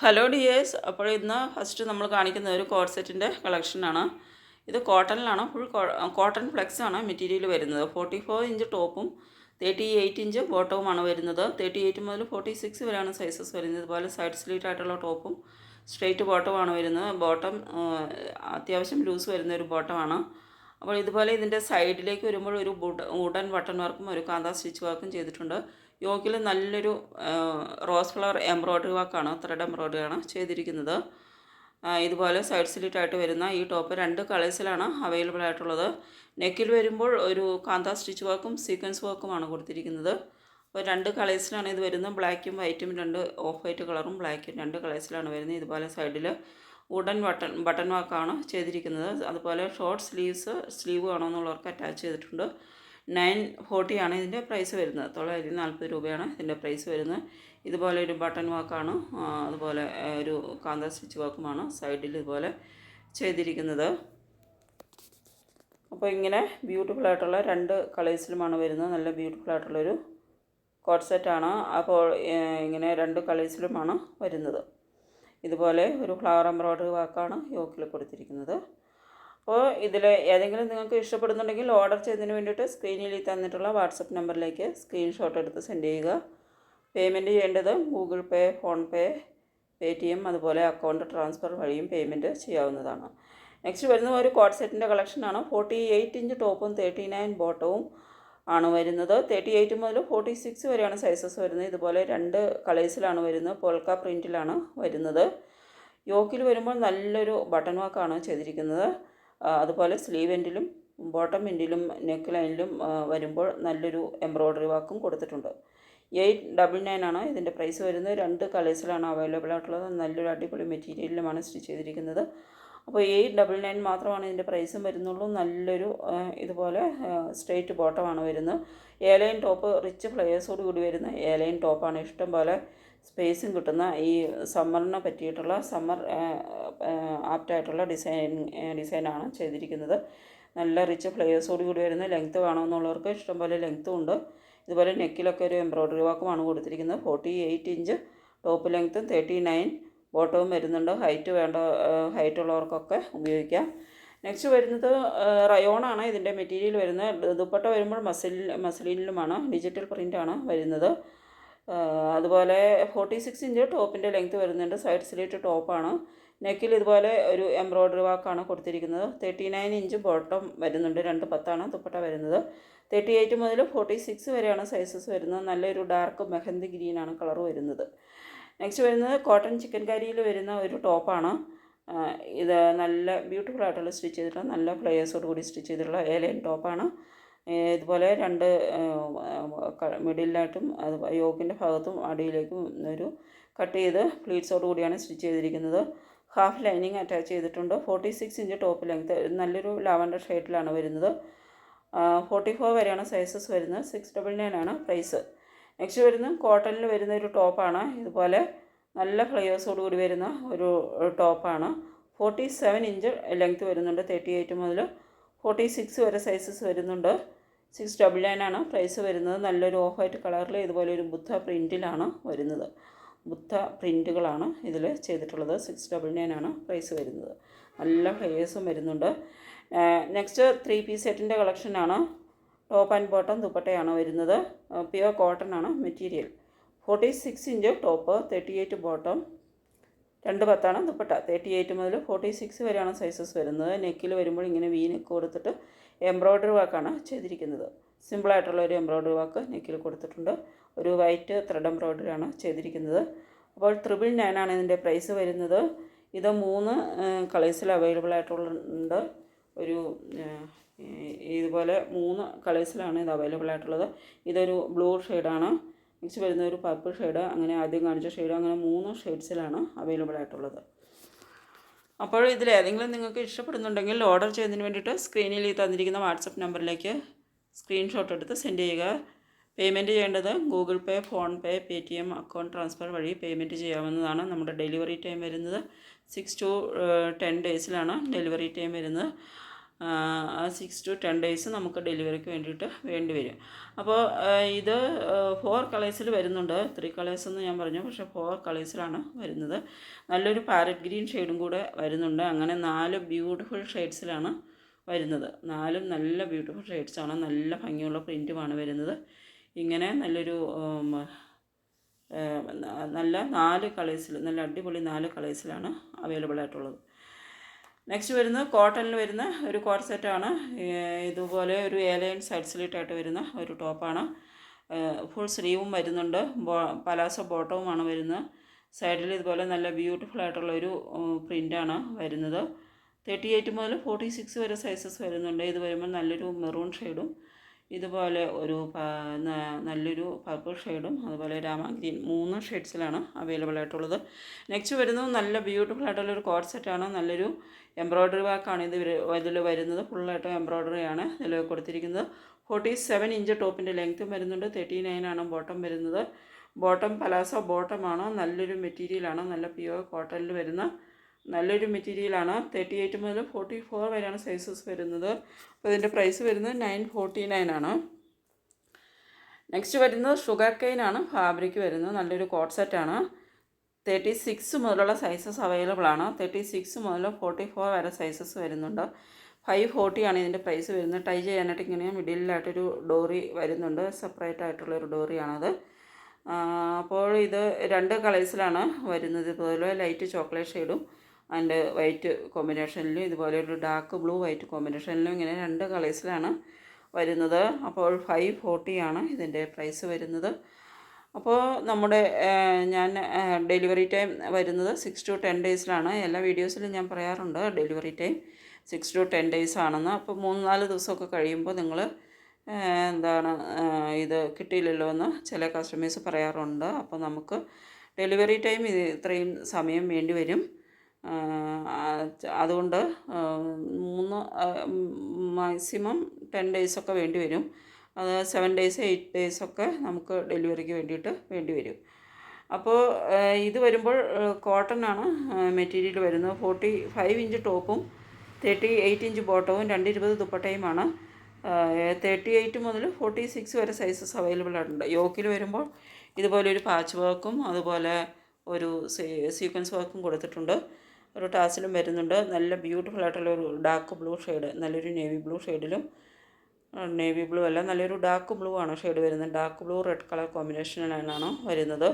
Hello dears അപ്പോൾ ഇന്ന് first നമ്മൾ കാണിക്കുന്ന ഒരു കോഡ് സെറ്റിന്റെ കളക്ഷനാണ് ഇത് കോട്ടണിലാണ് ഫുൾ കോട്ടൺ ഫ്ലെക്സ് ആണ് മെറ്റീരിയൽ വരുന്നത്. ഫോർട്ടി ഫോർ ഇഞ്ച് ടോപ്പും തേർട്ടി എയ്റ്റ് ഇഞ്ച് ബോട്ടവുമാണ് വരുന്നത്. തേർട്ടി എയ്റ്റ് മുതൽ ഫോർട്ടി സിക്സ് വരെയാണ് സൈസസ് വരുന്നത്. ഇതുപോലെ സൈഡ് സ്ലീറ്റ് ആയിട്ടുള്ള ടോപ്പും സ്ട്രെയിറ്റ് ബോട്ടമാണ് വരുന്നത്. ബോട്ടം അത്യാവശ്യം ലൂസ് വരുന്ന ഒരു ബോട്ടമാണ് അപ്പോൾ ഇതുപോലെ ഇതിന്റെ സൈഡിലേക്ക് വരുമ്പോൾ ഒരു വുഡൻ ബട്ടൺ വർക്കും ഒരു കാന്ത സ്റ്റിച്ച് വർക്കും ചെയ്തിട്ടുണ്ട്. യോക്കിൽ നല്ലൊരു റോസ് ഫ്ലവർ എംബ്രോയ്ഡറി വർക്കാണ് ത്രെഡ് എംബ്രോയ്ഡറി ആണ് ചെയ്തിരിക്കുന്നത്. ഇതുപോലെ സൈഡ് സ്ലിറ്റായിട്ട് വരുന്ന ഈ ടോപ്പ് രണ്ട് കളേഴ്സിലാണ് അവൈലബിൾ ആയിട്ടുള്ളത്. നെക്കിൽ വരുമ്പോൾ ഒരു കാന്ത സ്റ്റിച്ച് വർക്കും സീക്വൻസ് വർക്കുമാണ് കൊടുത്തിരിക്കുന്നത്. അപ്പോൾ രണ്ട് കളേഴ്സിലാണ് ഇത് വരുന്നത്. ബ്ലാക്കും വൈറ്റും രണ്ട് ഓഫ് വൈറ്റ് കളറും ബ്ലാക്കും രണ്ട് കളേഴ്സിലാണ് വരുന്നത്. ഇതുപോലെ സൈഡിൽ വുഡൻ ബട്ടൺ ബട്ടൺ വർക്കാണ് ചെയ്തിരിക്കുന്നത്. അതുപോലെ ഷോർട്ട് സ്ലീവ്സ് സ്ലീവ് വേണമെന്നുള്ളവർക്ക് അറ്റാച്ച് ചെയ്തിട്ടുണ്ട്. നയൻ ഫോർട്ടിയാണ് ഇതിന്റെ പ്രൈസ് വരുന്നത്. തൊള്ളായിരത്തി നാൽപ്പത് രൂപയാണ് ഇതിന്റെ പ്രൈസ് വരുന്നത്. ഇതുപോലെ ഒരു ബട്ടൺ വർക്കാണ് ആ, അതുപോലെ ഒരു കാന്ത സ്റ്റിച്ച് വർക്കുമാണ് സൈഡിൽ ഇതുപോലെ ചെയ്തിരിക്കുന്നത്. അപ്പോൾ ഇങ്ങനെ ബ്യൂട്ടിഫുൾ ആയിട്ടുള്ള രണ്ട് കളേഴ്സിലുമാണ് വരുന്നത്. നല്ല ബ്യൂട്ടിഫുൾ ആയിട്ടുള്ളൊരു കോട്ട് സെറ്റാണ് അപ്പോൾ ഇങ്ങനെ രണ്ട് കളേഴ്സിലുമാണ് വരുന്നത്. ഇതുപോലെ ഒരു ഫ്ലവർ എംബ്രോയ്ഡറി വർക്കാണ് യോക്കിൽ കൊടുത്തിരിക്കുന്നത്. അപ്പോൾ ഇതിൽ ഏതെങ്കിലും നിങ്ങൾക്ക് ഇഷ്ടപ്പെടുന്നുണ്ടെങ്കിൽ ഓർഡർ ചെയ്തതിന് വേണ്ടിയിട്ട് സ്ക്രീനിൽ തന്നിട്ടുള്ള വാട്സപ്പ് നമ്പറിലേക്ക് സ്ക്രീൻഷോട്ട് എടുത്ത് സെൻഡ് ചെയ്യുക. പേയ്മെന്റ് ചെയ്യേണ്ടത് Google Pay PhonePe T M അതുപോലെ അക്കൗണ്ട് ട്രാൻസ്ഫർ വഴിയും പേയ്മെന്റ് ചെയ്യാവുന്നതാണ്. നെക്സ്റ്റ് വരുന്ന ഒരു കോട്ട് സെറ്റിന്റെ കളക്ഷനാണ് ഫോർട്ടി എയ്റ്റ് ഇഞ്ച് ടോപ്പും തേർട്ടി നയൻ ബോട്ടവും ആണ് വരുന്നത്. തേർട്ടി എയ്റ്റ് മുതൽ ഫോർട്ടി സിക്സ് വരെയാണ് സൈസസ് വരുന്നത്. ഇതുപോലെ രണ്ട് കളേഴ്സിലാണ് വരുന്നത്. പോൾക്ക പ്രിന്റിലാണ് വരുന്നത്. യോക്കിൽ വരുമ്പോൾ നല്ലൊരു ബട്ടൺ വർക്കാണ് ചെയ്തിരിക്കുന്നത്. അതുപോലെ സ്ലീവ് എൻഡിലും ബോട്ടം എൻഡിലും നെക്ക് ലൈനിലും വരുമ്പോൾ നല്ലൊരു എംബ്രോയ്ഡറി വർക്കും കൊടുത്തിട്ടുണ്ട്. എയ്റ്റ് ഡബിൾ നയൻ ആണ് ഇതിന്റെ പ്രൈസ് വരുന്നത്. രണ്ട് കളേഴ്സിലാണ് അവൈലബിൾ ആയിട്ടുള്ളത്. നല്ലൊരു അടിപൊളി മെറ്റീരിയലിലുമാണ് സ്റ്റിച്ച് ചെയ്തിരിക്കുന്നത്. അപ്പോൾ എയ്റ്റ് ഡബിൾ നയൻ മാത്രമാണ് ഇതിന്റെ പ്രൈസും വരുന്നുള്ളൂ. നല്ലൊരു ഇതുപോലെ സ്ട്രെയിറ്റ് ബോട്ടമാണ് വരുന്നത്. ഏലൈൻ ടോപ്പ് റിച്ച് ഫ്ലയേഴ്സോട് കൂടി വരുന്ന ഏലൈൻ ടോപ്പാണ്. ഇഷ്ടം പോലെ സ്പേസും കിട്ടുന്ന ഈ സമ്മറിനെ പറ്റിയിട്ടുള്ള സമ്മർ ആപ്റ്റായിട്ടുള്ള ഡിസൈൻ ഡിസൈനാണ് ചെയ്തിരിക്കുന്നത്. നല്ല റിച്ച് ഫ്ലേയേഴ്സോട് കൂടി വരുന്ന ലെങ്ത്ത് വേണമെന്നുള്ളവർക്ക് ഇഷ്ടംപോലെ ലെങ്ത്തും ഉണ്ട്. ഇതുപോലെ നെക്കിലൊക്കെ ഒരു എംബ്രോയ്ഡറി വർക്കുമാണ് കൊടുത്തിരിക്കുന്നത്. ഫോർട്ടി എയ്റ്റ് ഇഞ്ച് ടോപ്പ് ലെങ്ത്തും തേർട്ടി നയൻ ബോട്ടവും വരുന്നുണ്ട്. ഹൈറ്റ് വേണ്ട ഹൈറ്റ് ഉള്ളവർക്കൊക്കെ ഉപയോഗിക്കാം. നെക്സ്റ്റ് വരുന്നത് റയോണാണ് ഇതിന്റെ മെറ്റീരിയൽ വരുന്നത്. ദുപ്പട്ട വരുമ്പോൾ മസിൽ മസിലിനിലുമാണ് ഡിജിറ്റൽ പ്രിന്റാണ് വരുന്നത്. അതുപോലെ ഫോർട്ടി സിക്സ് ഇഞ്ച് ടോപ്പിന്റെ ലെങ്ത് വരുന്നുണ്ട്. സൈഡ് സ്ലീറ്റ് ടോപ്പാണ്. നെക്കിൽ ഇതുപോലെ ഒരു എംബ്രോയ്ഡറി വർക്കാണ് കൊടുത്തിരിക്കുന്നത്. തേർട്ടി നയൻ ഇഞ്ച് ബോട്ടം വരുന്നുണ്ട്. രണ്ട് പത്താണ് ദുപ്പട്ട വരുന്നത്. തേർട്ടി എയ്റ്റ് മുതൽ ഫോർട്ടി സിക്സ് വരെയാണ് സൈസസ് വരുന്നത്. നല്ലൊരു ഡാർക്ക് മെഹന്തി ഗ്രീനാണ് കളർ വരുന്നത്. നെക്സ്റ്റ് വരുന്നത് കോട്ടൺ ചിക്കൻ കാരിയിൽ വരുന്ന ഒരു ടോപ്പാണ്. ഇത് നല്ല ബ്യൂട്ടിഫുൾ ആയിട്ടുള്ള സ്റ്റിച്ച് ചെയ്തിട്ടുള്ള നല്ല ഫ്ലയേഴ്സോട് കൂടി സ്റ്റിച്ച് ചെയ്തിട്ടുള്ള ഏലൈൻ ടോപ്പാണ്. ഇതുപോലെ രണ്ട് മിഡിലായിട്ടും അത് യോക്കിന്റെ ഭാഗത്തും അടിയിലേക്കും ഒരു കട്ട് ചെയ്ത് പ്ലീറ്റ്സോട് കൂടിയാണ് സ്റ്റിച്ച് ചെയ്തിരിക്കുന്നത്. ഹാഫ് ലൈനിങ് അറ്റാച്ച് ചെയ്തിട്ടുണ്ട്. Forty six inch top length നല്ലൊരു ലാവൻഡർ ഷെയ്ഡിലാണ് വരുന്നത്. ഫോർട്ടി ഫോർ വരെയാണ് സൈസസ് വരുന്നത്. സിക്സ് ഡബിൾ നയൻ ആണ് പ്രൈസ്. നെക്സ്റ്റ് വരുന്നത് കോട്ടണിൽ വരുന്ന ഒരു ടോപ്പാണ്. ഇതുപോലെ നല്ല ഫ്ലയേഴ്സോട് കൂടി വരുന്ന ഒരു ടോപ്പാണ്. ഫോർട്ടി സെവൻ ഇഞ്ച് ലെങ്ത് വരുന്നുണ്ട് തേർട്ടി എയ്റ്റ് മുതൽ. ഫോർട്ടി സിക്സ് വരെ സൈസസ് വരുന്നുണ്ട്. സിക്സ് ഡബിൾ നയൻ ആണ് പ്രൈസ് വരുന്നത്. നല്ലൊരു ഓഫ് വൈറ്റ് കളറിൽ ഇതുപോലെ ഒരു ബുദ്ധ പ്രിന്റിലാണ് വരുന്നത്. ബുദ്ധ പ്രിന്റുകളാണ് ഇതിൽ ചെയ്തിട്ടുള്ളത്. സിക്സ് ഡബിൾ നയൻ ആണ് പ്രൈസ് വരുന്നത്. നല്ല ഫ്ലേയേഴ്സും വരുന്നുണ്ട്. നെക്സ്റ്റ് ത്രീ പീസ് സെറ്റിന്റെ കളക്ഷനാണ് ടോപ്പ് ആൻഡ് ബോട്ടം ദുപ്പട്ടയാണ് വരുന്നത്. പ്യുവർ കോട്ടൺ ആണ് material. Forty six inch top thirty eight bottom രണ്ട് പത്താണ് ദുപ്പട്ട. തേർട്ടി എയ്റ്റ് മുതൽ ഫോർട്ടി സിക്സ് വരെയാണ് സൈസസ് വരുന്നത്. നെക്കിൽ വരുമ്പോൾ ഇങ്ങനെ വീ നെക്ക് കൊടുത്തിട്ട് എംബ്രോയ്ഡറി വർക്കാണ് ചെയ്തിരിക്കുന്നത്. സിമ്പിളായിട്ടുള്ള ഒരു എംബ്രോയ്ഡറി വർക്ക് നെക്കിൽ കൊടുത്തിട്ടുണ്ട്. ഒരു വൈറ്റ് ത്രെഡ് എംബ്രോയ്ഡറി ആണ് ചെയ്തിരിക്കുന്നത്. അപ്പോൾ ത്രിബിൾ നയൻ ആണ് ഇതിന്റെ പ്രൈസ് വരുന്നത്. ഇത് മൂന്ന് കളേഴ്സിൽ അവൈലബിൾ ആയിട്ടുള്ളുണ്ട് ഒരു ഇതുപോലെ മൂന്ന് കളേഴ്സിലാണ് ഇത് അവൈലബിൾ ആയിട്ടുള്ളത്. ഇതൊരു ബ്ലൂ ഷെയ്ഡാണ്. നെക്സ്റ്റ് വരുന്ന ഒരു പർപ്പിൾ ഷെയ്ഡ്. അങ്ങനെ ആദ്യം കാണിച്ച ഷെയ്ഡ്. അങ്ങനെ മൂന്ന് ഷെയ്ഡ്സിലാണ് അവൈലബിൾ ആയിട്ടുള്ളത്. അപ്പോൾ ഇതിലേതെങ്കിലും നിങ്ങൾക്ക് ഇഷ്ടപ്പെടുന്നുണ്ടെങ്കിൽ ഓർഡർ ചെയ്യുന്നതിന് വേണ്ടിയിട്ട് സ്ക്രീനിൽ ഈ തന്നിരിക്കുന്ന വാട്സപ്പ് നമ്പറിലേക്ക് സ്ക്രീൻഷോട്ട് എടുത്ത് സെൻഡ് ചെയ്യുക. പേയ്മെന്റ് ചെയ്യേണ്ടത് Google Pay PhonePe pay T M account transfer വഴി പേയ്മെന്റ് ചെയ്യാവുന്നതാണ് നമ്മുടെ ഡെലിവറി ടൈം വരുന്നത്. സിക്സ് ടു ടെൻ ഡേയ്സിലാണ് ഡെലിവറി ടൈം വരുന്നത്. സിക്സ് ടു ടെൻ ഡേയ്സ് നമുക്ക് ഡെലിവറിക്ക് വേണ്ടിയിട്ട് വേണ്ടി വരും. അപ്പോൾ ഇത് ഫോർ കളേഴ്സിൽ വരുന്നുണ്ട്. ത്രീ കളേഴ്സ് എന്ന് ഞാൻ പറഞ്ഞു പക്ഷേ ഫോർ കളേഴ്സിലാണ് വരുന്നത്. നല്ലൊരു പാരറ്റ് ഗ്രീൻ ഷെയ്ഡും കൂടെ വരുന്നുണ്ട്. അങ്ങനെ നാല് ബ്യൂട്ടിഫുൾ ഷെയ്ഡ്സിലാണ് വരുന്നത്. നാലും നല്ല ബ്യൂട്ടിഫുൾ ഷെയ്ഡ്സാണ് നല്ല ഭംഗിയുള്ള പ്രിന്റുമാണ് വരുന്നത്. ഇങ്ങനെ നല്ലൊരു നല്ല നാല് കളേഴ്സിൽ നല്ല അടിപൊളി നാല് കളേഴ്സിലാണ് അവൈലബിൾ ആയിട്ടുള്ളത്. നെക്സ്റ്റ് വരുന്നത് കോട്ടണിൽ വരുന്ന ഒരു കോർസെറ്റാണ് സെറ്റാണ് ഇതുപോലെ ഒരു ഏലയൻ സൈഡ് സ്ലിറ്റായിട്ട് വരുന്ന ഒരു ടോപ്പാണ് ഫുൾ സ്ലീവും വരുന്നുണ്ട്. ബോ പലാസോ ബോട്ടവുമാണ് വരുന്നത്. സൈഡിൽ ഇതുപോലെ നല്ല ബ്യൂട്ടിഫുൾ ആയിട്ടുള്ള ഒരു പ്രിന്റാണ് വരുന്നത്. തേർട്ടി എയ്റ്റ് മുതൽ ഫോർട്ടി സിക്സ് വരെ സൈസസ് വരുന്നുണ്ട്. ഇത് വരുമ്പോൾ നല്ലൊരു മെറൂൺ ഷെയ്ഡും ഇതുപോലെ ഒരു നല്ലൊരു പർപ്പിൾ ഷെയ്ഡും അതുപോലെ രാമ ഗ്രീൻ മൂന്ന് ഷെയ്ഡ്സിലാണ് അവൈലബിൾ ആയിട്ടുള്ളത്. നെക്സ്റ്റ് വരുന്നത് നല്ല ബ്യൂട്ടിഫുൾ ആയിട്ടുള്ള ഒരു കോട്ട് സെറ്റാണ് നല്ലൊരു എംബ്രോയ്ഡറി വർക്കാണ് ഇത് ഇതിൽ വരുന്നത്. ഫുള്ളായിട്ട് എംബ്രോയ്ഡറി ആണ് ഇതിൽ കൊടുത്തിരിക്കുന്നത്. ഫോർട്ടി സെവൻ ഇഞ്ച് ടോപ്പിന്റെ ലെങ്ത്തും വരുന്നുണ്ട്. തേർട്ടി ആണ് ബോട്ടം വരുന്നത്. ബോട്ടം പലാസോ ബോട്ടമാണ് നല്ലൊരു മെറ്റീരിയലാണ് നല്ല പ്യുവർ കോട്ടണിൽ വരുന്ന നല്ലൊരു മെറ്റീരിയലാണ് തേർട്ടി എയ്റ്റ് മുതൽ ഫോർട്ടി ഫോർ വരെയാണ് സൈസസ് വരുന്നത്. അപ്പോൾ ഇതിന്റെ പ്രൈസ് വരുന്നത് നയൻ ഫോർട്ടി നയൻ ആണ്. നെക്സ്റ്റ് വരുന്നത് ഷുഗർ കെയിൻ ആണ്. ഫാബ്രിക് വരുന്നത് നല്ലൊരു കോട്ട് സെറ്റാണ് തേർട്ടി സിക്സ് മുതലുള്ള സൈസസ് അവൈലബിൾ ആണ്. തേർട്ടി സിക്സ് മുതൽ ഫോർട്ടി ഫോർ വരെ സൈസസ് വരുന്നുണ്ട്. ഫൈവ് ഫോർട്ടി ആണ് ഇതിന്റെ പ്രൈസ് വരുന്നത്. ടൈ ചെയ്യാനായിട്ട് ഇങ്ങനെ മിഡിലായിട്ടൊരു ഡോറി വരുന്നുണ്ട്. സെപ്പറേറ്റ് ആയിട്ടുള്ളൊരു ഡോറിയാണത് അപ്പോൾ ഇത് രണ്ട് കളേഴ്സിലാണ് വരുന്നത്. ഇതുപോലെ ലൈറ്റ് ചോക്ലേറ്റ് ഷെയ്ഡും ആൻഡ് വൈറ്റ് കോമ്പിനേഷനിലും ഇതുപോലെ ഡാർക്ക് ബ്ലൂ വൈറ്റ് കോമ്പിനേഷനിലും ഇങ്ങനെ രണ്ട് കളേഴ്സിലാണ് വരുന്നത്. അപ്പോൾ ഫൈവ് ഫോർട്ടിയാണ് ഇതിന്റെ പ്രൈസ് വരുന്നത്. അപ്പോൾ നമ്മുടെ ഞാൻ ഡെലിവറി ടൈം വരുന്നത് സിക്സ് ടു ടെൻ ഡേയ്സിലാണ്. എല്ലാ വീഡിയോസിലും ഞാൻ പറയാറുണ്ട് delivery time six to ten days ആണെന്ന് അപ്പോൾ മൂന്ന് നാല് ദിവസമൊക്കെ കഴിയുമ്പോൾ നിങ്ങൾ എന്താണ് ഇത് കിട്ടിയില്ലല്ലോ എന്ന് ചില കസ്റ്റമേഴ്സ് പറയാറുണ്ട്. അപ്പോൾ നമുക്ക് ഡെലിവറി ടൈം ഇത് ഇത്രയും സമയം വേണ്ടി വരും. അതുകൊണ്ട് മൂന്ന് മാക്സിമം ടെൻ ഡേയ്സൊക്കെ വേണ്ടി വരും. അത് സെവൻ ഡേയ്സ് എയ്റ്റ് ഡേയ്സൊക്കെ നമുക്ക് ഡെലിവറിക്ക് വേണ്ടിയിട്ട് വേണ്ടി വരും. അപ്പോൾ ഇത് വരുമ്പോൾ കോട്ടൺ ആണ് മെറ്റീരിയൽ വരുന്നത്. ഫോർട്ടി ഫൈവ് ഇഞ്ച് ടോപ്പും തേർട്ടി എയ്റ്റ് ഇഞ്ച് ബോട്ടവും രണ്ട് ഇരുപത് ദുപ്പട്ടയുമാണ് തേർട്ടി എയ്റ്റ് മുതൽ ഫോർട്ടി സിക്സ് വരെ സൈസസ് അവൈലബിൾ ആയിട്ടുണ്ട്. യോക്കിൽ വരുമ്പോൾ ഇതുപോലെ ഒരു പാച്ച് വർക്കും അതുപോലെ ഒരു സീക്വൻസ് വർക്കും കൊടുത്തിട്ടുണ്ട്. ഒരു ടാസിലും വരുന്നുണ്ട്. നല്ല ബ്യൂട്ടിഫുൾ ആയിട്ടുള്ള ഒരു ഡാർക്ക് ബ്ലൂ ഷെയ്ഡ് നല്ലൊരു നേവി ബ്ലൂ ഷെയ്ഡിലും നേവി ബ്ലൂ അല്ല നല്ലൊരു ഡാർക്ക് ബ്ലൂ ആണ് ഷെയ്ഡ് വരുന്നത്. ഡാർക്ക് ബ്ലൂ റെഡ് കളർ കോമ്പിനേഷനിലാണ് വരുന്നത്.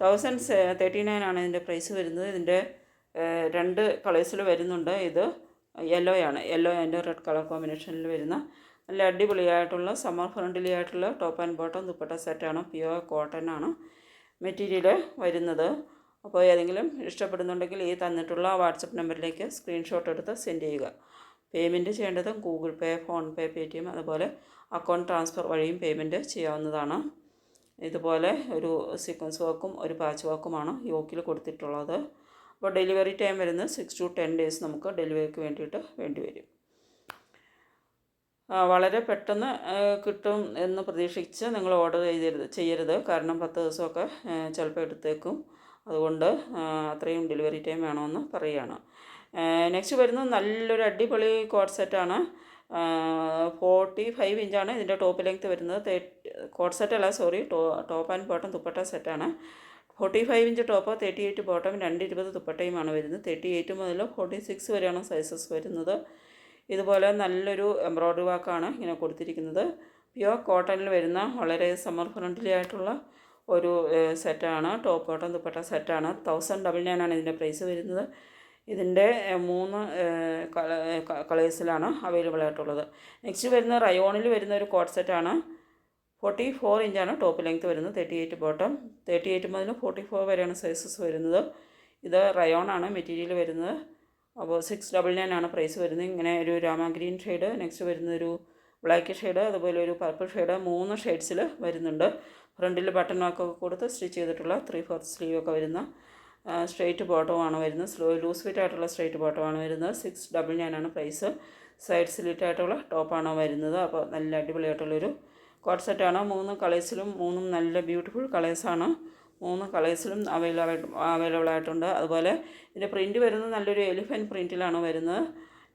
തൗസൻഡ് തേർട്ടി നയൻ ആണ് ഇതിന്റെ പ്രൈസ് വരുന്നത്. ഇതിന്റെ രണ്ട് കളേഴ്സിൽ വരുന്നുണ്ട് ഇത്. യെല്ലോ ആണ്. യെല്ലോ ആൻഡ് റെഡ് കളർ കോമ്പിനേഷനിൽ വരുന്ന നല്ല അടിപൊളിയായിട്ടുള്ള സമ്മർ ഫ്രണ്ട്ലി ആയിട്ടുള്ള ടോപ്പ് ആൻഡ് ബോട്ടം ദുപ്പട്ട സെറ്റാണ് പ്യുവർ കോട്ടൺ ആണ് മെറ്റീരിയൽ വരുന്നത്. അപ്പോൾ ഏതെങ്കിലും ഇഷ്ടപ്പെടുന്നുണ്ടെങ്കിൽ ഈ തന്നിട്ടുള്ള വാട്സപ്പ് നമ്പറിലേക്ക് സ്ക്രീൻഷോട്ട് എടുത്ത് സെൻഡ് ചെയ്യുക. പേയ്മെന്റ് ചെയ്യേണ്ടത് Google Pay PhonePe T M അതുപോലെ അക്കൗണ്ട് ട്രാൻസ്ഫർ വഴിയും പേയ്മെന്റ് ചെയ്യാവുന്നതാണ്. ഇതുപോലെ ഒരു സീക്വൻസ് വർക്കും ഒരു പാച്ച് വർക്കുമാണ് യോക്കിൽ കൊടുത്തിട്ടുള്ളത്. അപ്പോൾ ഡെലിവറി ടൈം വരുന്നത് സിക്സ് ടു ടെൻ ഡേയ്സ് നമുക്ക് ഡെലിവറിക്ക് വേണ്ടിയിട്ട് വേണ്ടി വരും. വളരെ പെട്ടെന്ന് കിട്ടും എന്ന് പ്രതീക്ഷിച്ച് നിങ്ങൾ ഓർഡർ ചെയ്തരുത് ചെയ്യരുത്. കാരണം പത്ത് ദിവസമൊക്കെ ചിലപ്പോൾ എടുത്തേക്കും. അതുകൊണ്ട് അത്രയും ഡെലിവറി ടൈം വേണമെന്ന് പറയുകയാണ്. നെക്സ്റ്റ് വരുന്നത് നല്ലൊരു അടിപൊളി കോട്ട് സെറ്റാണ്. ഫോർട്ടി ഫൈവ് ഇഞ്ചാണ് ഇതിന്റെ ടോപ്പ് ലെങ്ത് വരുന്നത്. കോട്ട് സെറ്റ് അല്ല sorry top and bottom dupatta സെറ്റാണ്. Forty five inch top thirty eight bottom രണ്ട് ഇരുപത് ദുപ്പട്ടയുമാണ് വരുന്നത്. തേർട്ടി എയ്റ്റ് മുതൽ ഫോർട്ടി സിക്സ് വരെയാണ് സൈസസ് വരുന്നത്. ഇതുപോലെ നല്ലൊരു എംബ്രോയ്ഡറി വർക്കാണ് ഇങ്ങനെ കൊടുത്തിരിക്കുന്നത്. പ്യുവർ കോട്ടണിൽ വരുന്ന വളരെ സമ്മർ ഫ്രണ്ട്ലി ആയിട്ടുള്ള ഒരു സെറ്റാണ്. ടോപ്പ് കോട്ടൺ ദുപ്പട്ട സെറ്റാണ്. തൗസൻഡ് ഡബിൾ നയൻ ആണ് ഇതിന്റെ പ്രൈസ് വരുന്നത്. ഇതിന്റെ മൂന്ന് കളേഴ്സിലാണ് അവൈലബിൾ ആയിട്ടുള്ളത്. നെക്സ്റ്റ് വരുന്ന റയോണിൽ വരുന്ന ഒരു കോട്ട് സെറ്റാണ്. ഫോർട്ടി ഫോർ ഇഞ്ചാണ് ടോപ്പ് ലെങ്ത് വരുന്നത്. Thirty eight bottom. Thirty eight മുതൽ ഫോർട്ടി ഫോർ വരെയാണ് സൈസസ് വരുന്നത്. ഇത് റയോൺ ആണ് മെറ്റീരിയൽ വരുന്നത്. അപ്പോൾ സിക്സ് ഡബിൾ നയൻ ആണ് പ്രൈസ് വരുന്നത്. ഇങ്ങനെ ഒരു രാമ ഗ്രീൻ ഷെയ്ഡ്. നെക്സ്റ്റ് വരുന്നൊരു ബ്ലാക്ക് ഷെയ്ഡ്. അതുപോലെ ഒരു പർപ്പിൾ ഷെയ്ഡ്. മൂന്ന് ഷെയ്ഡ്സിൽ വരുന്നുണ്ട്. ഫ്രണ്ടിൽ ബട്ടൺ വർക്കൊക്കെ കൊടുത്ത് സ്റ്റിച്ച് ചെയ്തിട്ടുള്ള ത്രീ ഫോർത്ത് സ്ലീവ് ഒക്കെ വരുന്ന സ്ട്രെയിറ്റ് ബോട്ടമാണ് വരുന്നത്. സ്ലോ ലൂസ് ഫിറ്റ് ആയിട്ടുള്ള സ്ട്രെയിറ്റ് ബോട്ടമാണ് വരുന്നത്. സിക്സ് ഡബിൾ നയൻ ആണ് പ്രൈസ് സൈഡ് സ്ലിറ്റ് ആയിട്ടുള്ള ടോപ്പാണ് വരുന്നത്. അപ്പോൾ നല്ല അടിപൊളിയായിട്ടുള്ളൊരു കോട്ട് സെറ്റാണ് മൂന്ന് കളേഴ്സിലും മൂന്നും നല്ല ബ്യൂട്ടിഫുൾ കളേഴ്സാണ് മൂന്ന് കളേഴ്സിലും അവൈലബിൾ അവൈലബിൾ ആയിട്ടുണ്ട്. അതുപോലെ ഇതിന്റെ പ്രിന്റ് വരുന്നത് നല്ലൊരു എലിഫന്റ് പ്രിന്റിലാണ് വരുന്നത്.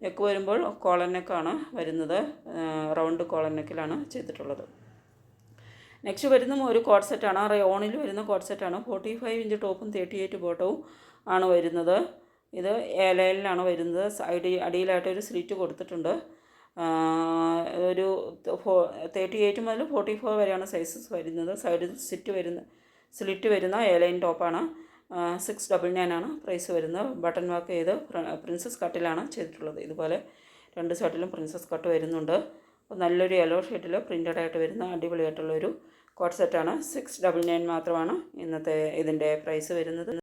നെക്ക് വരുമ്പോൾ കോളൻ വരുന്നത്. റൗണ്ട് കോളൻ നെക്കിലാണ് ചെയ്തിട്ടുള്ളത്. നെക്സ്റ്റ് വരുന്ന ഒരു കോഡ് സെറ്റാണ് റയോണിൽ വരുന്ന കോഡ് സെറ്റാണ് ഫോർട്ടി ഫൈവ് ഇഞ്ച് ടോപ്പും തേർട്ടി എയ്റ്റ് ബോട്ടവും ആണ് വരുന്നത്. ഇത് ഏലയിലാണ് വരുന്നത്. സൈഡ് അടിയിലായിട്ട് ഒരു സ്ലിറ്റ് കൊടുത്തിട്ടുണ്ട്. ഒരു ഫോ തേർട്ടി എയ്റ്റ് മുതൽ ഫോർട്ടി ഫോർ വരെയാണ് സൈസസ് വരുന്നത്. സൈഡിൽ സ്ലിറ്റ് വരുന്ന സ്ലിറ്റ് വരുന്ന എയർലൈൻ ടോപ്പാണ് സിക്സ് ഡബിൾ നയൻ ആണ് പ്രൈസ് വരുന്നത്. ബട്ടൺ വർക്ക് ചെയ്ത് പ്രിൻസസ് കട്ടിലാണ് ചെയ്തിട്ടുള്ളത്. ഇതുപോലെ രണ്ട് സൈഡിലും പ്രിൻസസ് കട്ട് വരുന്നുണ്ട്. നല്ലൊരു യെല്ലോ ഷെയ്ഡിൽ പ്രിന്റഡ് ആയിട്ട് വരുന്ന അടിപൊളിയായിട്ടുള്ളൊരു കോട്ട് സെറ്റാണ്. സിക്സ് ഡബിൾ നയൻ മാത്രമാണ് ഇന്നത്തെ ഇതിന്റെ പ്രൈസ് വരുന്നത്.